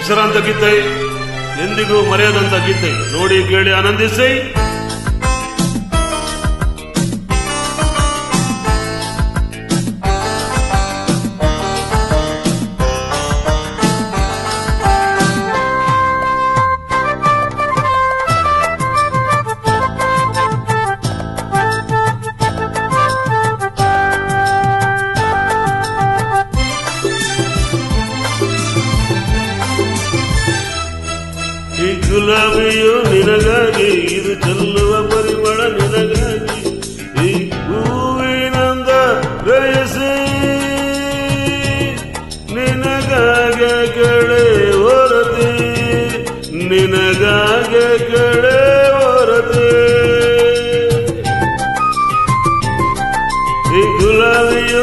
ಹೆಸರಾಂತ ಗೀತೆ ಎಂದಿಗೂ ಮರೆಯದಂತ ಗೀತೆ. ನೋಡಿ ಕೇಳಿ ಆನಂದಿಸಿ. ಗುಲಾಬಿಯು ನಿನಗಾಗಿ, ಇದು ಚೆಲ್ಲುವ ಪರಿಮಳ ನಿನಗಾಗಿ. ಈ ಹೂವಿನಂದ ಬಯಸಿ ನಿನಗಾಗ ಕಳೆ ಹೊರತೆ, ನಿನಗಾಗ ಕಳೆ ಹೊರತೆ. ಈ ಗುಲಾಬಿಯು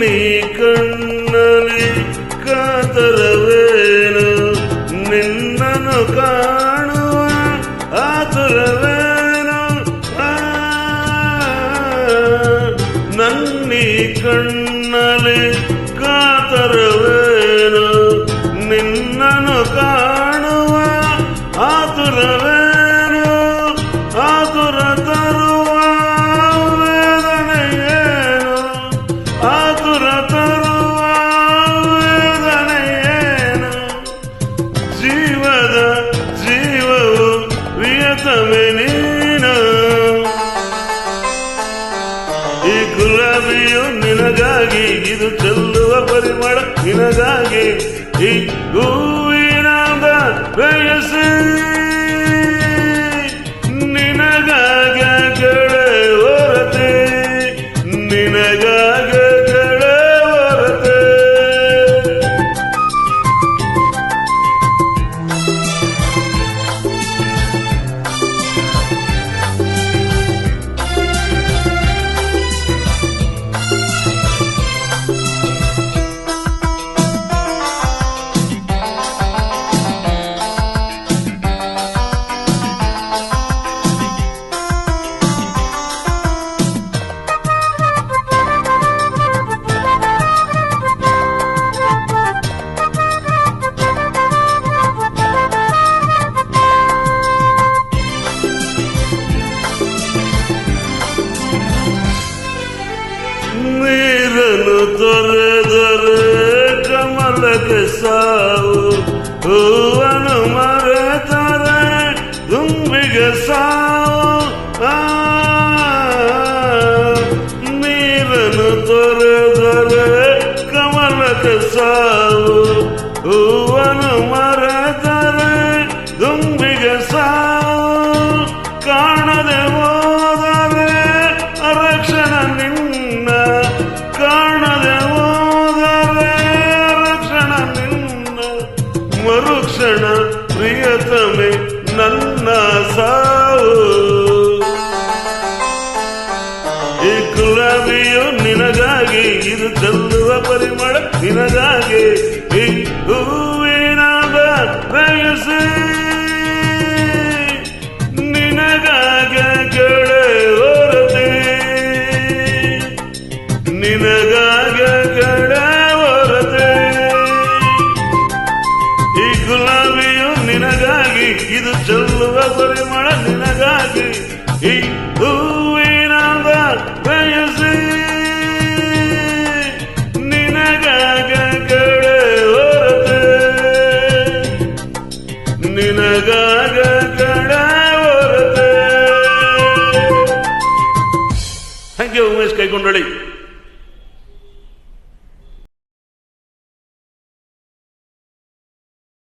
ನನ್ನಿ ಕಣ್ಣಲ್ಲಿ ಕಾತರವೇನು ನಿನ್ನನ್ನು ಕಾಣುವ ಆತುರವೇನು ಆ, ನನ್ನಿ ಕಣ್ಣಲ್ಲಿ ಕಾತರವೇನು ಗುಲಾಬಿಯು ನಿನಗಾಗಿ ಇದು ಚೆಲ್ಲುವ ಪರಿಮಳ ನಿನಗಾಗಿ ಈ ಹೂವಿನಾದ ಬಯಸಿ sağ ನಿನಗಾಗ ಹೊರತೆ ಈ ಗುಲಾಬಿಯು ನಿನಗಾಗಿ, ಇದು ಚೆಲ್ಲುವ ಪರಿಮಳ ನಿನಗಾಗಿ ಈ ಹೂವಿನಾದ ಬಯಸಿ ನಿನಗಾಗ ಕೆಳೆ ಹೊರತೆ ನಿನಗಾಗ ಕೆಳೆ ಹೊರತೆ ಯು ಉಮೇಶ್ ಕೈಗೊಂಡಳಿ